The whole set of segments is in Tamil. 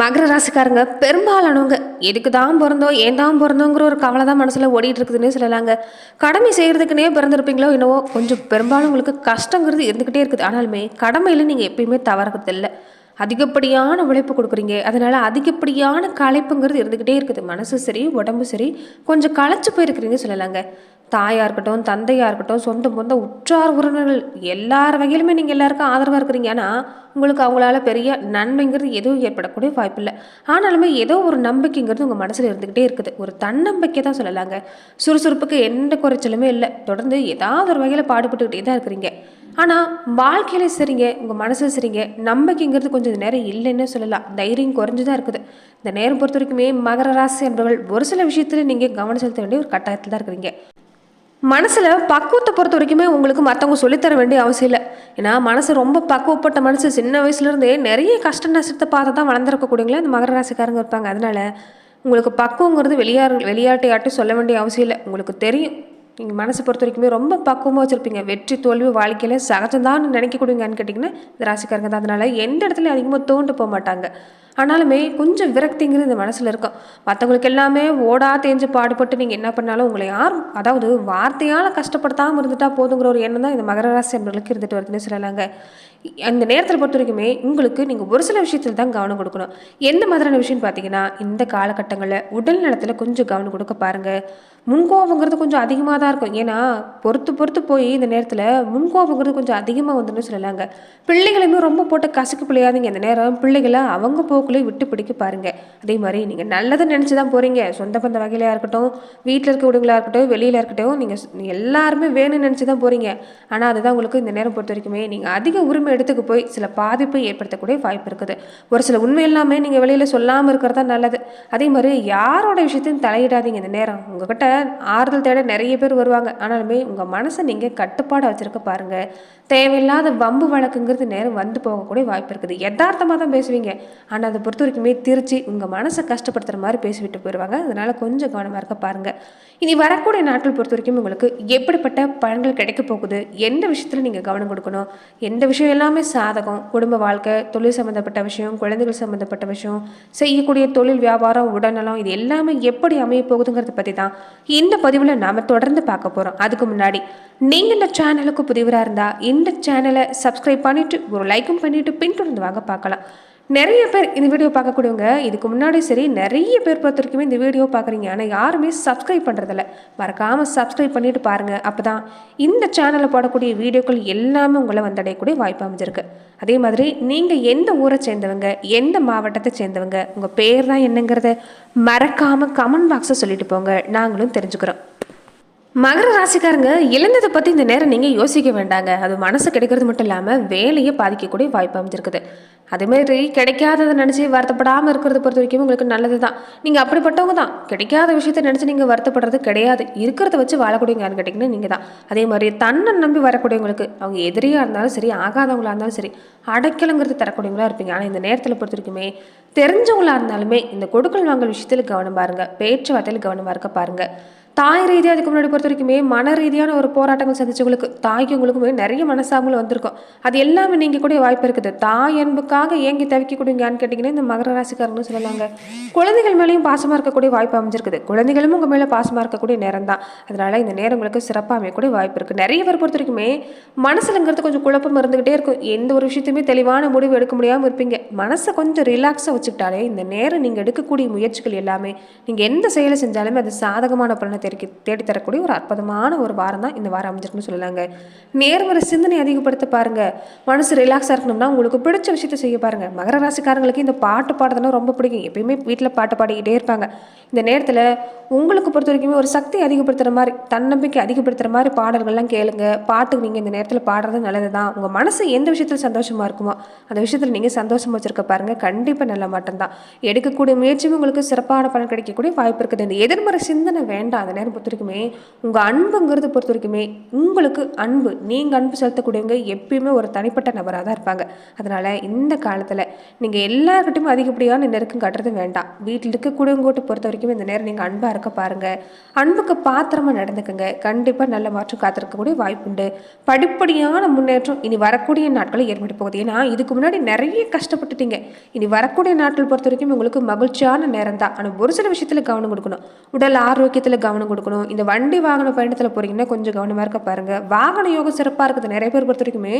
மகர ராசிக்காரங்க பெரும்பாலானவங்க எதுக்கு தான் பிறந்தோம் ஏன் தான் பிறந்தோங்கிற ஒரு கவலை தான் மனசில் ஓடிட்டு இருக்குதுன்னே சொல்லலாங்க. கடமை செய்கிறதுக்குனே பிறந்திருப்பீங்களோ என்னவோ கொஞ்சம் பெரும்பாலும் உங்களுக்கு கஷ்டங்கிறது இருந்துக்கிட்டே இருக்குது. ஆனாலுமே கடமையில் நீங்கள் எப்பயுமே தவறது அதிகப்படியான உழைப்பு கொடுக்குறீங்க. அதனால் அதிகப்படியான களைப்புங்கிறது இருந்துக்கிட்டே இருக்குது. மனசு சரி உடம்பு சரி கொஞ்சம் களைச்சு போயிருக்கிறீங்க சொல்லலாங்க. தாயாக இருக்கட்டும் தந்தையாக இருக்கட்டும் சொந்த பொந்த உற்றார் உறவினர்கள் எல்லார் வகையிலுமே நீங்கள் எல்லாருக்கும் ஆதரவாக இருக்கிறீங்க. ஆனால் உங்களுக்கு அவங்களால பெரிய நன்மைங்கிறது எதுவும் ஏற்படக்கூடிய வாய்ப்பு இல்லை ஆனாலுமே ஏதோ ஒரு நம்பிக்கைங்கிறது உங்கள் மனசில் இருந்துக்கிட்டே இருக்குது. ஒரு தன்னம்பிக்கை தான் சொல்லலாங்க. சுறுசுறுப்புக்கு எந்த குறைச்சலுமே இல்லை. தொடர்ந்து ஏதாவது ஒரு வகையில் பாடுபட்டுக்கிட்டே தான் இருக்கிறீங்க. ஆனால் வாழ்க்கையில சரிங்க உங்கள் மனசு சரிங்க நம்பிக்கைங்கிறது கொஞ்சம் நேரம் இல்லைன்னு சொல்லலாம். தைரியம் குறைஞ்சு தான் இருக்குது. இந்த நேரம் பொறுத்த வரைக்குமே மகர ராசி என்பவர்கள் ஒரு சில விஷயத்தில் நீங்கள் கவனம் செலுத்த வேண்டிய ஒரு கட்டாயத்தில் தான் இருக்கிறீங்க. மனசில் பக்குவத்தை பொறுத்த வரைக்குமே உங்களுக்கு மற்றவங்க சொல்லித்தர வேண்டிய அவசியம் இல்லை. ஏன்னா மனசு ரொம்ப பக்குவப்பட்ட மனசு சின்ன வயசுலேருந்தே நிறைய கஷ்ட நஷ்டத்தை பார்த்து தான் வளர்ந்துருக்கக்கூடியங்களே இந்த மகர ராசிக்காரங்க இருப்பாங்க. அதனால் உங்களுக்கு பக்குவங்கிறது வெளியார் விளையாட்டையாட்டும் சொல்ல வேண்டிய அவசியம் இல்லை. உங்களுக்கு தெரியும். நீங்கள் மனசை பொறுத்த வரைக்குமே ரொம்ப பக்குவமாக வச்சுருப்பீங்க. வெற்றி தோல்வி வாழ்க்கையில் சகஜம்தான் நினைக்கக்கூடியங்கன்னு கேட்டிங்கன்னா இந்த ராசிக்காரங்க தான். அதனால் எந்த இடத்துலையும் அதிகமாக தோண்டு போக மாட்டாங்க. ஆனாலுமே கொஞ்சம் விரக்திங்கிறது இந்த மனசில் இருக்கும் மற்றவங்களுக்கு எல்லாமே ஓடா தேஞ்சு பாடுபட்டு நீங்கள் என்ன பண்ணாலும் உங்களை யாரும் அதாவது வார்த்தையால் கஷ்டப்படுத்தாமல் இருந்துட்டால் போதுங்கிற ஒரு எண்ணம் தான் இந்த மகர ராசி என்பவர்களுக்கு இருந்துட்டு வருதுன்னு சொல்லலாங்க. அந்த நேரத்தில் பொறுத்த வரைக்குமே உங்களுக்கு நீங்கள் ஒரு சில விஷயத்தில் தான் கவனம் கொடுக்கணும். எந்த மாதிரியான விஷயம்னு பார்த்தீங்கன்னா இந்த காலகட்டங்களில் உடல் நலத்தில் கொஞ்சம் கவனம் கொடுக்க பாருங்கள் முன்கோபங்கிறது கொஞ்சம் அதிகமாக தான் இருக்கும். ஏன்னா பொறுத்து பொறுத்து போய் இந்த நேரத்தில் முன்கோபங்கிறது கொஞ்சம் அதிகமாக வந்துன்னு சொல்லலாங்க. பிள்ளைகளுமே ரொம்ப போட்டு கசக்கு பிள்ளையாதீங்க. இந்த நேரம் பிள்ளைகளை அவங்க போக்குள்ளே விட்டு பிடிக்க பாருங்க. அதே மாதிரி நீங்கள் நல்லதை நினச்சி தான் போகிறீங்க சொந்த பந்த வகையிலையாக இருக்கட்டும் வீட்டில் இருக்கக்கூடியவங்களாக இருக்கட்டும் வெளியில் இருக்கட்டும் நீங்கள் எல்லாருமே வேணும்னு நினச்சி தான் போகிறீங்க ஆனால் அதுதான் உங்களுக்கு இந்த நேரம் பொறுத்த வரைக்குமே நீங்கள் அதிக உரிமை எடுத்துக்கு போய் சில பாதிப்பை ஏற்படுத்தக்கூடிய வாய்ப்பு இருக்குது. ஒரு சில உண்மை எல்லாமே நீங்கள் வெளியில் சொல்லாமல் இருக்கிறது தான் நல்லது. அதே மாதிரி யாரோட விஷயத்தையும் தலையிடாதீங்க இந்த நேரம். உங்ககிட்ட ஆறுதல் தேட நிறைய பேர் வருவாங்க. ஆனாலுமே உங்கள் மனசை நீங்கள் கட்டுப்பாடாக வச்சுருக்க பாருங்கள் தேவையில்லாத வம்பு வழக்குங்கிறது நேரம் வந்து போகக்கூடிய வாய்ப்பு இருக்குது. யதார்த்தமாக தான் பேசுவீங்க. ஆனால் அதை பொறுத்த வரைக்குமே திருச்சி உங்கள் மனசை கஷ்டப்படுத்துகிற மாதிரி பேசிவிட்டு போயிடுவாங்க அதனால் கொஞ்சம் கவனமாக இருக்க பாருங்கள் இனி வரக்கூடிய நாட்கள் பொறுத்த வரைக்கும் உங்களுக்கு எப்படிப்பட்ட பலன்கள் கிடைக்க போகுது? எந்த விஷயத்தில் நீங்கள் கவனம் கொடுக்கணும்? எந்த விஷயம் எல்லாமே சாதகம் குடும்ப வாழ்க்கை தொழில் சம்மந்தப்பட்ட விஷயம் குழந்தைகள் சம்மந்தப்பட்ட விஷயம் செய்யக்கூடிய தொழில் வியாபாரம் உடல்நலம் இது எல்லாமே எப்படி அமைய போகுதுங்கிறத பற்றி தான் இந்த பதிவில் நாம் தொடர்ந்து பார்க்க போகிறோம் அதுக்கு முன்னாடி நீங்கள் இந்த சேனலுக்கு புதிவராக இருந்தால் இந்த சேனலை சப்ஸ்கிரைப் பண்ணிவிட்டு ஒரு லைக்கும் பண்ணிவிட்டு பின்தொடர்ந்து வாங்க பார்க்கலாம். நிறைய பேர் இந்த வீடியோ பார்க்கக்கூடியவங்க இதுக்கு முன்னாடி சரி நிறைய பேர் பொறுத்த வரைக்குமே இந்த வீடியோ பார்க்குறீங்க. ஆனால் யாருமே சப்ஸ்கிரைப் பண்ணுறதில்ல மறக்காமல் சப்ஸ்கிரைப் பண்ணிட்டு பாருங்கள் அப்போ தான் இந்த சேனலில் போடக்கூடிய வீடியோக்கள் எல்லாமே உங்களை வந்தடையக்கூடிய வாய்ப்பு அமைஞ்சிருக்கு. அதே மாதிரி நீங்கள் எந்த ஊரை சேர்ந்தவங்க எந்த மாவட்டத்தை சேர்ந்தவங்க உங்கள் பேர் தான் என்னங்கிறத மறக்காமல் கமெண்ட் பாக்ஸை சொல்லிட்டு போங்க. நாங்களும் தெரிஞ்சுக்கிறோம். மகர ராசிக்காரங்க இழந்ததை பற்றி இந்த நேரம் நீங்கள் யோசிக்க வேண்டாங்க. அது மனசு கிடைக்கிறது மட்டும் இல்லாமல் வேலையை பாதிக்கக்கூடிய வாய்ப்பு அமைஞ்சிருக்குது. அதேமாதிரி கிடைக்காததை நினச்சி வருத்தப்படாமல் இருக்கிறத பொறுத்த வரைக்கும் உங்களுக்கு நல்லது தான் நீங்கள் அப்படிப்பட்டவங்க தான். கிடைக்காத விஷயத்த நினச்சி நீங்கள் வருத்தப்படுறது கிடையாது. இருக்கிறத வச்சு வாழக்கூடியவங்கன்னு கேட்டிங்கன்னா நீங்கள் தான் அதே மாதிரி தன்னை நம்பி வரக்கூடியவங்களுக்கு அவங்க எதிரியாக இருந்தாலும் சரி ஆகாதவங்களா இருந்தாலும் சரி அடைக்கலங்கிறது தரக்கூடியவங்களாக இருப்பீங்க. ஆனால் இந்த நேரத்தில் பொறுத்த வரைக்குமே தெரிஞ்சவங்களா இருந்தாலுமே இந்த கொடுக்கல் வாங்கல் விஷயத்தில் கவனம் பாருங்கள் பேச்சுவார்த்தையில் கவனமாக இருக்க பாருங்கள் தாய் ரீதியாக அதுக்கு முன்னாடி பொறுத்த வரைக்குமே மன ரீதியான ஒரு போராட்டங்கள் சந்திச்சவங்களுக்கு தாய்க்கு உங்களுக்குமே நிறைய மனசாங்களும் வந்திருக்கும். அது எல்லாமே நீங்கள் கூட வாய்ப்பு இருக்குது. தாய் அன்புக்காக ஏங்கி தவிக்கக்கூடியங்கன்னு கேட்டிங்கன்னா இந்த மகர ராசிக்காரங்கன்னு சொல்லலாங்க. குழந்தைகள் மேலேயும் பாசமாக இருக்கக்கூடிய வாய்ப்பு அமைஞ்சிருக்குது. குழந்தைகளும் உங்கள் மேலே பாசமாக இருக்கக்கூடிய நேரம் தான். அதனால் இந்த நேரம் உங்களுக்கு சிறப்பாக அமையக்கூடிய வாய்ப்பு இருக்குது நிறைய பேர் பொறுத்த வரைக்குமே மனசுலங்கிறது கொஞ்சம் குழப்பம் இருந்துகிட்டே இருக்கும். எந்த ஒரு விஷயத்தையுமே தெளிவான முடிவு எடுக்க முடியாமல் இருப்பீங்க. மனசை கொஞ்சம் ரிலாக்ஸாக வச்சுக்கிட்டாலே இந்த நேரம் நீங்கள் எடுக்கக்கூடிய முயற்சிகள் எல்லாமே நீங்கள் எந்த செயலை செஞ்சாலுமே அது சாதகமான பலனை தேடி தேடித்தரக்கூடிய ஒரு அற்புதமான ஒரு வாரம் தான் இந்த வாரம் அமைஞ்சிருக்குன்னு சொல்லலாங்க. நேர்மறை சிந்தனை அதிகப்படுத்த பாருங்க. மனசு ரிலாக்ஸாக இருக்கணும்னா உங்களுக்கு பிடிச்ச விஷயத்த செய்ய பாருங்க. மகர ராசிக்காரங்களுக்கு இந்த பாட்டு பாடுறதுனா ரொம்ப பிடிக்கும். எப்பயுமே வீட்டில் பாட்டு பாடிக்கிட்டே இருப்பாங்க. இந்த நேரத்தில் உங்களுக்கு பொறுத்த வரைக்குமே ஒரு சக்தி அதிகப்படுத்துகிற மாதிரி தன்னம்பிக்கை அதிகப்படுத்துகிற மாதிரி பாடல்கள்லாம் கேளுங்க. பாட்டுக்கு நீங்கள் இந்த நேரத்தில் பாடுறது நல்லது தான் உங்கள் மனசு எந்த விஷயத்தில் சந்தோஷமாக இருக்குமோ அந்த விஷயத்தில் நீங்கள் சந்தோஷமாக வச்சுருக்க பாருங்கள் கண்டிப்பாக நல்ல மட்டும்தான் எடுக்கக்கூடிய முயற்சியும் உங்களுக்கு சிறப்பான பலன் கிடைக்கக்கூடிய வாய்ப்பு இருக்குது. இந்த எதிர்மறை சிந்தனை வேண்டாம். அந்த நேரம் பொறுத்த வரைக்குமே உங்கள் அன்புங்கிறது பொறுத்த வரைக்குமே உங்களுக்கு அன்பு நீங்கள் அன்பு செலுத்தக்கூடியவங்க எப்பயுமே ஒரு தனிப்பட்ட நபராக தான் இருப்பாங்க. அதனால் இந்த காலத்தில் நீங்கள் எல்லாருக்கிட்டையுமே அதிகப்படியான நெருக்கம் காட்டுறது வேண்டாம். வீட்டில் இருக்கக்கூடியவங்ககிட்ட பொறுத்த வரைக்கும் இந்த நேரம் நீங்கள் அன்பாக இருக்க பாருங்கள் அன்புக்கு பாத்திரமாக நடந்துக்கங்க. கண்டிப்பாக நல்ல மாற்றம் காத்திருக்கக்கூடிய வாய்ப்புண்டு படிப்படியான முன்னேற்றம் இனி வரக்கூடிய நாட்களில் ஏற்பட்டு போகுது. ஏன்னா இதுக்கு முன்னாடி நிறைய கஷ்டப்பட்டுட்டீங்க. இனி வரக்கூடிய நாட்கள் பொறுத்த வரைக்கும் உங்களுக்கு மகிழ்ச்சியான நேரம் தான். ஆனால் ஒரு சில விஷயத்தில் கவனம் கொடுக்கணும். உடல் ஆரோக்கியத்தில் கவனம் கொடுக்கணும். இந்த வண்டி வாகன பயணத்தில் போகிறீங்கன்னா கொஞ்சம் கவனமாக இருக்க பாருங்கள் வாகன யோகம் சிறப்பாக இருக்குது. நிறைய பேர் பொறுத்த வரைக்குமே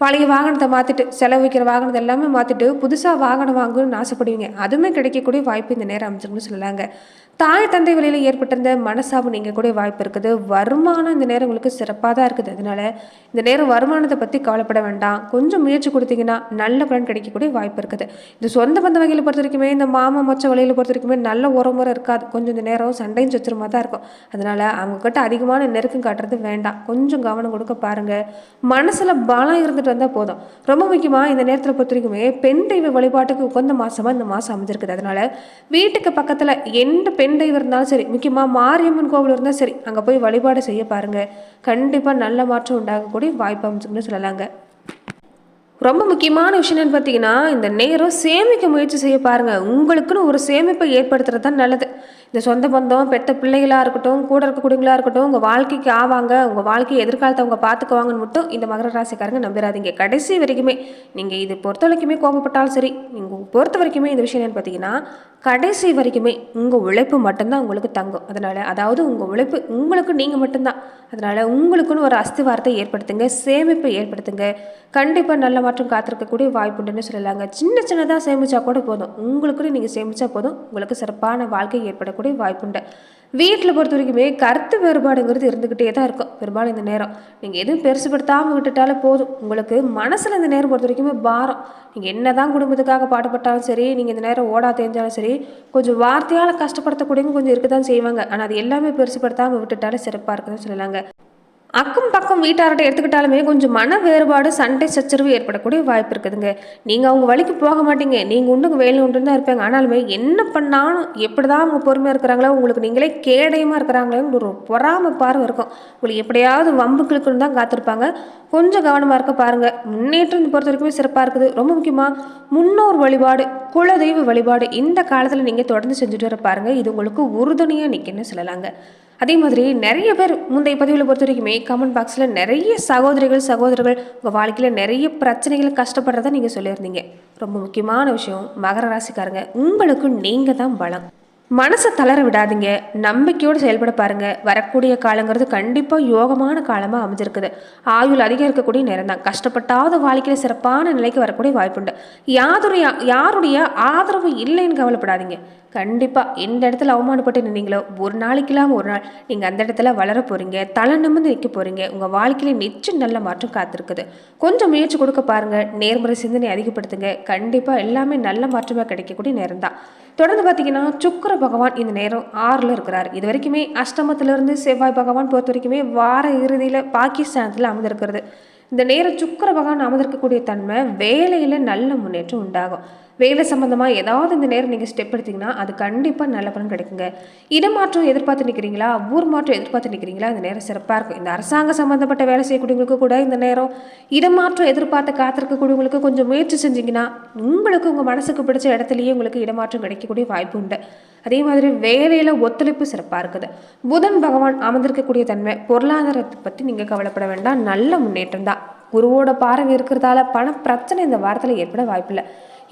பழைய வாகனத்தை மாற்றிட்டு செலவு வைக்கிற வாகனத்தை எல்லாமே மாற்றிட்டு புதுசாக வாகனம் வாங்கணும்னு ஆசைப்படுவீங்க. அதுவுமே கிடைக்கக்கூடிய வாய்ப்பு இந்த நேரம் அமைச்சிருக்குன்னு சொல்லலாங்க. தாய் தந்தை வழியில் ஏற்பட்டிருந்த மனசாபம் நீங்கள் கூட வாய்ப்பு இருக்குது. வருமானம் இந்த நேரம் உங்களுக்கு சிறப்பாக தான் இருக்குது. அதனால இந்த நேரம் வருமானத்தை பற்றி கவலைப்பட வேண்டாம். கொஞ்சம் முயற்சி கொடுத்தீங்கன்னா நல்ல பலன் கிடைக்கக்கூடிய வாய்ப்பு இருக்குது. இந்த சொந்த பந்த வகையில் பொறுத்த வரைக்குமே இந்த மாமா மொச்ச வழியில் பொறுத்த வரைக்குமே நல்ல உரமுறை இருக்காது. கொஞ்சம் இந்த நேரம் சண்டையும் சச்சுரமாக தான் இருக்கும். அதனால் அவங்கக்கிட்ட அதிகமான நெருக்கம் காட்டுறது வேண்டாம். கொஞ்சம் கவனம் கொடுக்க பாருங்கள் மனசில் பலம் இருந்துட்டு வந்தால் போதும். ரொம்ப முக்கியமாக இந்த நேரத்தில் பொறுத்த வரைக்குமே பெண் தெய்வ வழிபாட்டுக்கு உகந்த மாதமாக இந்த மாதம் அமைஞ்சிருக்குது. அதனால வீட்டுக்கு பக்கத்தில் எந்த பெண் தெய்வம் இருந்தாலும் சரி முக்கியமாக மாரியம்மன் கோவில் இருந்தால் சரி அங்கே போய் வழிபாடு செய்ய பாருங்கள் கண்டிப்பாக நல்ல மாற்றம் உண்டாகக்கூடிய வாய்ப்பு அமைச்சுன்னு சொல்லலாங்க. ரொம்ப முக்கியமான விஷயம் என்னன்னு பார்த்தீங்கன்னா இந்த நேரம் சேமிக்க முயற்சி செய்ய பாருங்கள் உங்களுக்குன்னு ஒரு சேமிப்பை ஏற்படுத்துறது தான் நல்லது. இந்த சொந்த பந்தம் பெத்த பிள்ளைகளாக இருக்கட்டும் கூட இருக்கக்கூடியவங்களா இருக்கட்டும் உங்கள் வாழ்க்கைக்கு ஆவாங்க உங்கள் வாழ்க்கை எதிர்காலத்தை அவங்க பார்த்துக்குவாங்கன்னு மட்டும் இந்த மகர ராசிக்காரங்க நம்பிடாதீங்க கடைசி வரைக்குமே நீங்கள் இது பொறுத்த வரைக்குமே கோபப்பட்டாலும் சரி நீங்கள் பொறுத்த வரைக்குமே இந்த விஷயம் என்னன்னு பார்த்தீங்கன்னா கடைசி வரைக்குமே உங்கள் உழைப்பு மட்டும்தான் உங்களுக்கு தங்கும். அதனால் அதாவது உங்கள் உழைப்பு உங்களுக்கு நீங்கள் மட்டும்தான். அதனால் உங்களுக்குன்னு ஒரு அஸ்திவாரத்தை ஏற்படுத்துங்க சேமிப்பை ஏற்படுத்துங்க. கண்டிப்பாக நல்ல மாற்றம் காத்திருக்கக்கூடிய வாய்ப்புண்டுன்னு சொல்லலாங்க. சின்ன சின்னதாக சேமித்தா கூட போதும். உங்களுக்குன்னு நீங்கள் சேமித்தா போதும். உங்களுக்கு சிறப்பான வாழ்க்கை ஏற்படக்கூடிய வாய்ப்புண்டு வீட்டில் பொறுத்த வரைக்குமே கருத்து வேறுபாடுங்கிறது இருந்துக்கிட்டே தான் இருக்கும். பெரும்பாலும் இந்த நேரம். நீங்கள் எதுவும் பெருசுப்படுத்தாமல் விட்டுட்டாலே போதும். உங்களுக்கு மனசில் இந்த நேரம் பொறுத்த வரைக்குமே பாரம். நீங்கள் என்ன தான் குடும்பத்துக்காக பாடுபட்டாலும் சரி நீங்கள் இந்த நேரம் ஓடா தெரிஞ்சாலும் சரி கொஞ்சம் வார்த்தையால் கஷ்டப்படுத்தக்கூடியவங்க கொஞ்சம் இருக்க தான் செய்வாங்க. ஆனால் அது எல்லாமே பெருசுப்படுத்தாமல் விட்டுட்டாலே சிறப்பாக இருக்குதுன்னு சொல்லலாங்க. அக்கம் பக்கம் வீட்டார்கிட்ட எடுத்துக்கிட்டாலுமே கொஞ்சம் மன வேறுபாடு சண்டை சச்சரவு ஏற்படக்கூடிய வாய்ப்பு இருக்குதுங்க. நீங்கள் அவங்க வழிக்கு போக மாட்டீங்க. நீங்கள் உண்டுங்க வேலை உண்டு தான் இருப்பாங்க. ஆனாலுமே என்ன பண்ணாலும் எப்படி தான் அவங்க பொறுமையாக இருக்கிறாங்களோ உங்களுக்கு நீங்களே கேடயமாக இருக்கிறாங்களேன்னு ஒரு பொறாம பார்வை இருக்கும். உங்களுக்கு எப்படியாவது வம்புக்களுக்குன்னு தான் காத்திருப்பாங்க. கொஞ்சம் கவனமாக இருக்க பாருங்கள் முன்னேற்றம் பொறுத்த வரைக்குமே சிறப்பாக இருக்குது. ரொம்ப முக்கியமாக முன்னோர் வழிபாடு குலதெய்வ வழிபாடு இந்த காலத்தில் நீங்கள் தொடர்ந்து செஞ்சுட்டு வர பாருங்கள் இது உங்களுக்கு உறுதுணையாக நிற்கன்னு சொல்லலாங்க. அதே மாதிரி நிறைய பேர் முந்தைய பதிவில் பொறுத்த வரைக்குமே கமெண்ட் பாக்ஸில் நிறைய சகோதரிகள் சகோதரர்கள் உங்கள் வாழ்க்கையில் நிறைய பிரச்சனைகள் கஷ்டப்படுறத நீங்கள் சொல்லியிருந்தீங்க. ரொம்ப முக்கியமான விஷயம். மகர ராசிக்காரங்க உங்களுக்கு நீங்கள் தான் பலம். மனசை தளர விடாதீங்க. நம்பிக்கையோடு செயல்பட பாருங்கள் வரக்கூடிய காலங்கிறது கண்டிப்பாக யோகமான காலமாக அமைஞ்சிருக்குது. ஆயுள் அதிகம் இருக்கக்கூடிய நேரம் தான் கஷ்டப்பட்டாவது வாழ்க்கையில் சிறப்பான நிலைக்கு வரக்கூடிய வாய்ப்புண்டு. யாருடைய யாருடைய ஆதரவு இல்லைன்னு கவலைப்படாதீங்க. கண்டிப்பாக எந்த இடத்துல அவமானப்பட்டு நின்னீங்களோ ஒரு நாளைக்கெல்லாம் ஒரு நாள் நீங்கள் அந்த இடத்துல வளர போகிறீங்க தலை நிமிர்ந்து நிற்க போகிறீங்க உங்கள் வாழ்க்கையில் நிச்சயம் நல்ல மாற்றம் காத்திருக்குது. கொஞ்சம் முயற்சி கொடுக்க பாருங்கள் நேர்முறை சிந்தனை அதிகப்படுத்துங்க. கண்டிப்பாக எல்லாமே நல்ல மாற்றமாக கிடைக்கக்கூடிய நேரம் தான் தொடர்ந்து பார்த்தீங்கன்னா சுக்கர பகவான் இந்த நேரம் ஆறில் இருக்கிறார். இது வரைக்குமே அஷ்டமத்திலிருந்து செவ்வாய் பகவான் பொறுத்த வரைக்குமே வார இறுதியில் பாகிஸ்தானத்தில் அமர்ந்திருக்கிறது. இந்த நேரம் சுக்கர பகவான் அமர்ந்திருக்கக்கூடிய தன்மை வேலையில் நல்ல முன்னேற்றம் உண்டாகும். வேலை சம்மந்தமாக ஏதாவது இந்த நேரம் நீங்கள் ஸ்டெப் எடுத்தீங்கன்னா அது கண்டிப்பாக நல்ல பலன் கிடைக்குங்க. இடமாற்றம் எதிர்பார்த்து நிற்கிறீங்களா ஊர் மாற்றம் எதிர்பார்த்து நிற்கிறீங்களா இந்த நேரம் சிறப்பாக இருக்கும். இந்த அரசாங்க சம்மந்தப்பட்ட வேலை செய்யக்கூடியவங்களுக்கு கூட இந்த நேரம் இடமாற்றம் எதிர்பார்த்து காத்திருக்கக்கூடியவங்களுக்கு கொஞ்சம் முயற்சி செஞ்சீங்கன்னா உங்களுக்கு உங்கள் மனசுக்கு பிடிச்ச இடத்துலையே உங்களுக்கு இடமாற்றம் கிடைக்கக்கூடிய வாய்ப்பு உண்டு. அதே மாதிரி வேலையில் ஒத்துழைப்பு சிறப்பாக இருக்குது. புதன் பகவான் அமர்ந்திருக்கக்கூடிய தன்மை பொருளாதாரத்தை பற்றி நீங்கள் கவலைப்பட வேண்டாம். நல்ல முன்னேற்றம் தான். குருவோட பார்வை இருக்கிறதால பண பிரச்சனை இந்த வாரத்தில் ஏற்பட வாய்ப்பில்லை.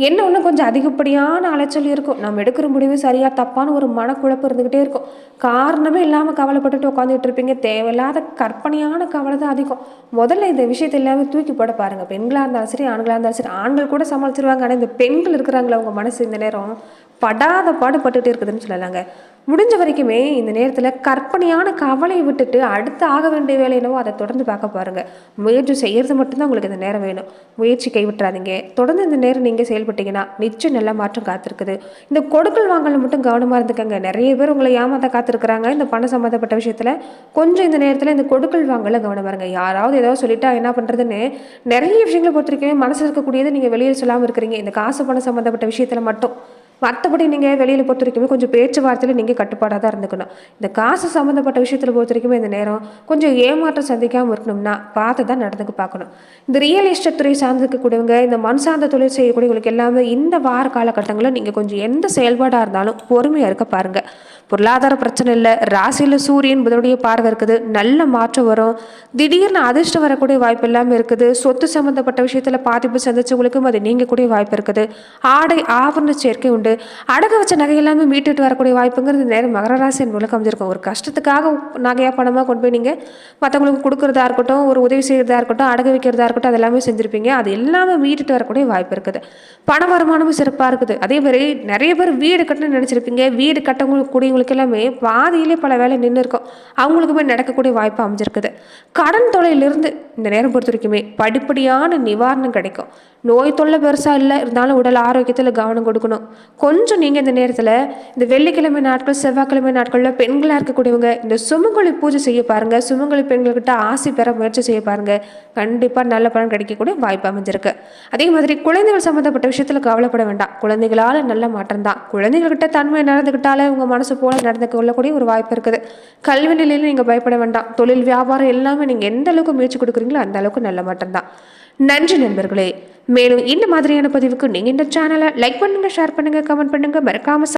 என்ன ஒன்று கொஞ்சம் அதிகப்படியான அலைச்சல் இருக்கும். நம்ம எடுக்கிற முடிவு சரியாக தப்பான ஒரு மனக்குழப்பம் இருந்துக்கிட்டே இருக்கும். காரணமே இல்லாமல் கவலைப்பட்டுட்டு உட்காந்துட்டு இருப்பீங்க. தேவையில்லாத கற்பனையான கவலை தான் அதிகம். முதல்ல இந்த விஷயத்தை எல்லாமே தூக்கி போட பாருங்கள் பெண்களாக இருந்தாலும் சரி ஆண்களாக இருந்தாலும் சரி ஆண்கள் கூட சமாளிச்சிருவாங்க. ஆனால் இந்த பெண்கள் இருக்கிறாங்களே அவங்க மனசு இந்த நேரம் படாத பாடுபட்டுகிட்டே இருக்குதுன்னு சொல்லலாங்க. முடிஞ்ச வரைக்குமே இந்த நேரத்தில் கற்பனையான கவலையை விட்டுட்டு அடுத்து ஆக வேண்டிய வேலை என்னவோ அதை தொடர்ந்து பார்க்க பாருங்கள் முயற்சி செய்கிறது மட்டும்தான் உங்களுக்கு இந்த நேரம் வேணும். முயற்சி கைவிட்டுறாதீங்க. தொடர்ந்து இந்த நேரம் நீங்கள் செயல்பட்டீங்கன்னா நிச்சயம் நல்ல மாற்றம் காத்திருக்குது. இந்த கொடுக்கல் வாங்கல மட்டும் கவனமாக இருந்துக்கங்க. நிறைய பேர் உங்களை ஏமாத்த காத்திருக்கிறாங்க. இந்த பணம் சம்மந்தப்பட்ட விஷயத்தில் கொஞ்சம் இந்த நேரத்தில் இந்த கொடுக்கல் வாங்கல கவனம் இருங்க. யாராவது ஏதாவது சொல்லிட்டா என்ன பண்ணுறதுன்னு நிறைய விஷயங்களை பொறுத்த வரைக்கும் மனசில் இருக்கக்கூடியது நீங்கள் வெளியில் சொல்லாமல் இருக்கிறீங்க. இந்த காசு பணம் சம்மந்தப்பட்ட விஷயத்தில் மட்டும். மற்றபடி நீங்கள் வெளியில் பொறுத்த வரைக்குமே கொஞ்சம் பேச்சுவார்த்தையில் நீங்கள் கட்டுப்பாடாக தான் இருந்துக்கணும். இந்த காசு சம்மந்தப்பட்ட விஷயத்தில் பொறுத்த வரைக்குமே இந்த நேரம் கொஞ்சம் ஏமாற்றம் சந்திக்காமல் இருக்கணும்னா பார்த்து தான் நடந்துக்கு பார்க்கணும் இந்த ரியல் எஸ்டேட் துறை சார்ந்திருக்கக்கூடியவங்க இந்த மண் சார்ந்த தொழில் செய்யக்கூடியவங்களுக்கு எல்லாமே இந்த வார காலகட்டங்களில் நீங்கள் கொஞ்சம் எந்த செயல்பாடாக இருந்தாலும் பொறுமையாக இருக்க பாருங்கள் பொருளாதார பிரச்சனை இல்லை ராசியில் சூரியன் புதனுடைய பார்வை இருக்குது நல்ல மாற்றம் வரும். திடீர்னு அதிர்ஷ்டம் வரக்கூடிய வாய்ப்பு எல்லாமே இருக்குது. சொத்து சம்மந்தப்பட்ட விஷயத்தில் பாதிப்பு சந்திச்சவங்களுக்கும் அது நீங்கக்கூடிய வாய்ப்பு இருக்குது. ஆடை ஆபரண சேர்க்கை உண்டு. அடக வச்ச நகை எல்லாமே மீட்டுட்டு வரக்கூடிய வாய்ப்புங்கிறது நேரம் மகர ராசி என்பதுக்கு அமைஞ்சிருக்கும். ஒரு கஷ்டத்துக்காக நகையாக பணமாக கொண்டு போய் நீங்கள் மற்றவங்களுக்கு கொடுக்குறதா இருக்கட்டும் ஒரு உதவி செய்கிறதா இருக்கட்டும் அடகு வைக்கிறதா இருக்கட்டும் அது எல்லாமே செஞ்சுருப்பீங்க. அது எல்லாமே மீட்டுட்டு வரக்கூடிய வாய்ப்பு இருக்குது. பண வருமானமும் சிறப்பாக இருக்குது. அதே மாதிரி நிறைய பேர் வீடு கட்டணும்னு நினச்சிருப்பீங்க. வீடு கட்டவங்களுக்கு இவங்களுக்கு எல்லாமே பாதியிலே பல வேலை நின்று இருக்கும் அவங்களுக்குமே நடக்கக்கூடிய வாய்ப்பு அமைஞ்சிருக்குது. கடன் தொலையிலிருந்து இந்த நேரம் பொறுத்த வரைக்குமே படிப்படியான நிவாரணம் கிடைக்கும். நோய் தொல்லை பெருசாக இல்லை இருந்தாலும் உடல் ஆரோக்கியத்தில் கவனம் கொடுக்கணும். கொஞ்சம் நீங்கள் இந்த நேரத்தில் இந்த வெள்ளிக்கிழமை நாட்கள் செவ்வாய்க்கிழமை நாட்களில் பெண்களாக இருக்கக்கூடியவங்க இந்த சுமங்கொழி பூஜை செய்ய பாருங்கள் சுமங்கொழி பெண்கள்கிட்ட ஆசை பெற முயற்சி செய்ய பாருங்கள் கண்டிப்பாக நல்ல பலன் கிடைக்கக்கூடிய வாய்ப்பு அமைஞ்சிருக்கு. அதே மாதிரி குழந்தைகள் சம்மந்தப்பட்ட விஷயத்தில் கவலைப்பட வேண்டாம். குழந்தைகளால் நல்ல மாற்றம் தான் குழந்தைகள்கிட்ட தன்மை நடந்துக்கிட்டாலே உங்கள் மனசு போல நடந்து கொள்ளக்கூடிய ஒரு வாய்ப்பு இருக்குது. கல்வி நிலையில் நீங்கள் பயப்பட வேண்டாம். தொழில் வியாபாரம் எல்லாமே நீங்கள் எந்த அளவுக்கு முயற்சி கொடுக்குறீங்களோ அந்த அளவுக்கு நல்ல மட்டும்தான் நன்றி நண்பர்களே. மேலும் இந்த மாதிரியான பதிவுக்கு நீங்கள் இந்த சேனலை லைக் பண்ணுங்கள் ஷேர் பண்ணுங்கள் கமெண்ட் பண்ணுங்கள் மறக்காமல்